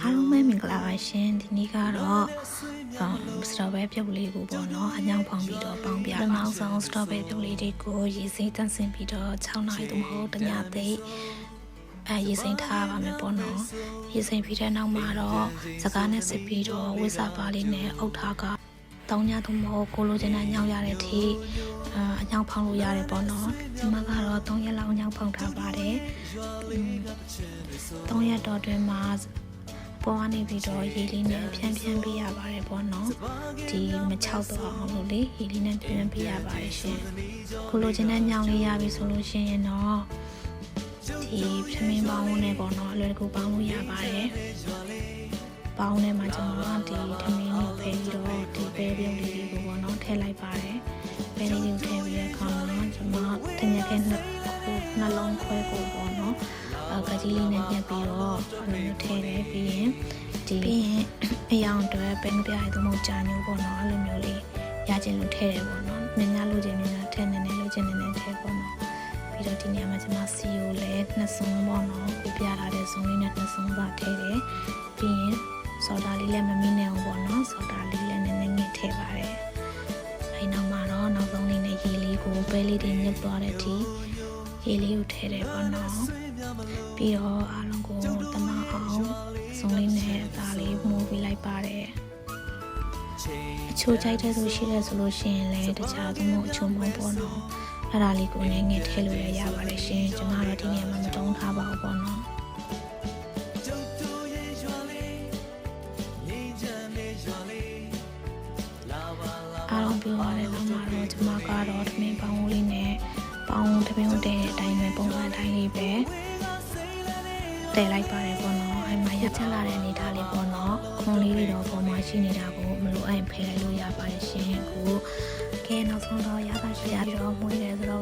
အားလုံးပဲမင်္ဂလာပါရှင်ဒီနေ့ကတော့စတော်ဘဲပြုတ်လေးကိုပေါ့နော်အညောင်ဖောင်ပြီးတော့ပေါင်းပြပထမဆုံးစတော်ဘဲပြုတ်လေးတွေကိုရေစိမ့်တန့်စင်ပြီးတော့6နာရီသို့မဟုတ်တညသိအဲရေစိမ့်ထားပါမယ်ပေါ့နော်ရေစိမ့်ပြီးတဲ့နောက်မှာတော့စကားနဲ့စစ်ပြီးတော့ဝိစာပါလေးနဲ့အုတ်ထားကတောင်းညသို့မဟုတ်ကိုလိုချင်တဲ့ညောင်ရတဲ့အထိအာအညောင်ဖောင်လို့ရတယ်ပေါ့နော်ဒီမှာ 3ရက်တော့တွင်မှာပေါ်ကနေပြီးတော့ရေလေးနဲ့ဖြန်းဖြန်းပေးရပါတယ်ပေါ့နော်ဒီမချောက်တော့အောင်လို့လေရေလေးနဲ့ဖြန်းဖြန်းပေးရပါတယ်ရှင်ခုလိုချင်တဲ့ညောင်လေးရပြီဆိုလို့ရှိရင်တော့ဒီသမင်းပေါင်းနဲ့ပေါ့နော်အလွယ်တကူပေါင်းလို့ရပါတယ်ပေါင်းထဲမှာကျွန်တော်ကဒီသမင်းကိုဖယ်ပြီးတော့ဒီပဲပြုံးလေးကိုပေါ့နော်ထည့်လိုက်ပါတယ်ပဲလေးကိုထည့်ပြီးတဲ့အခါမှာကျွန်တော်တညက်ခဲနှစ်ခုနှလုံးခွဲကိုပေါ့နော် ကကြီးလေးနဲ့ညက်ပြီးတော့အဲ့လိုမျိုးထည့်တယ်ပြီးရင်ဒီပြီးရင်အယောင်အတွက်ပဲပြရတဲ့မဟုတ်ကြာညို့ပေါ့နော်အဲ့လိုမျိုးလေးရခြင်းလို့ထည့်တယ်ပေါ့နော်နည်းနည်းလိုချင်နည်းနည်းထည့်နည်းနည်းလိုချင်နည်းနည်းထည့်ပေါ့နော်ပြီးတော့ဒီနေရာမှာကျွန်မစီကိုလည်းနှစ်စုံပေါ့နော်ကိုပြထားတဲ့စုံလေးနဲ့နှစ်စုံပါထည့်တယ်ပြီးရင်ဆော်ဒါလေးလည်းမမီးနဲ့အောင်ပေါ့နော်ဆော်ဒါလေးလည်းနည်းနည်းငစ်ထည့်ပါတယ်အဲ့နောက်မှာတော့နောက်ဆုံးလေးနဲ့ရေလေးကိုပဲလေးတွေညှပ်သွားတဲ့အထိရေလေးကိုထည့်တယ်ပေါ့နော် ပြီးတော့အားလုံးကိုတမအောင်စုံလေးနဲ့အသားလေးမှုပြီးလိုက်ပါတယ်အချိုကြိုက်တဲ့သူရှိတယ်ဆိုလို့ရှိရင်လည်းတခြားသူမို့အချိုမဟုတ်ပေါ့နော်အဲ့ဒါလေးကိုလည်းငယ်ထည့်လို့ရရပါတယ်ရှင်ကျွန်မတို့ဒီနေရာမှာမတုံးထားပါဘူးပေါ့နော်အားလုံးပြောရတဲ့နောက်မှာတော့ကျွန်မကတော့သမင်းပေါင်းလေးနဲ့ပေါင်းသမင်းကိုတည့်တဲ့အတိုင်းပဲပုံမှန်အတိုင်းလေးပဲ တည်လိုက်ပါတယ်ပေါ့နော်အဲ့မှာရချက်လာတဲ့အနေထားလေးပေါ့နော်ခွန်လေးတွေတော့ပုံမှန်ရှိနေတာကိုမလို့အဲ့ဖယ်လိုက်လို့ရပါတယ်ရှင်ကိုကဲနောက်ဆုံးတော့ရတာရှိရပြီးတော့မွေးတယ်ဆိုတော့ဘယ်လို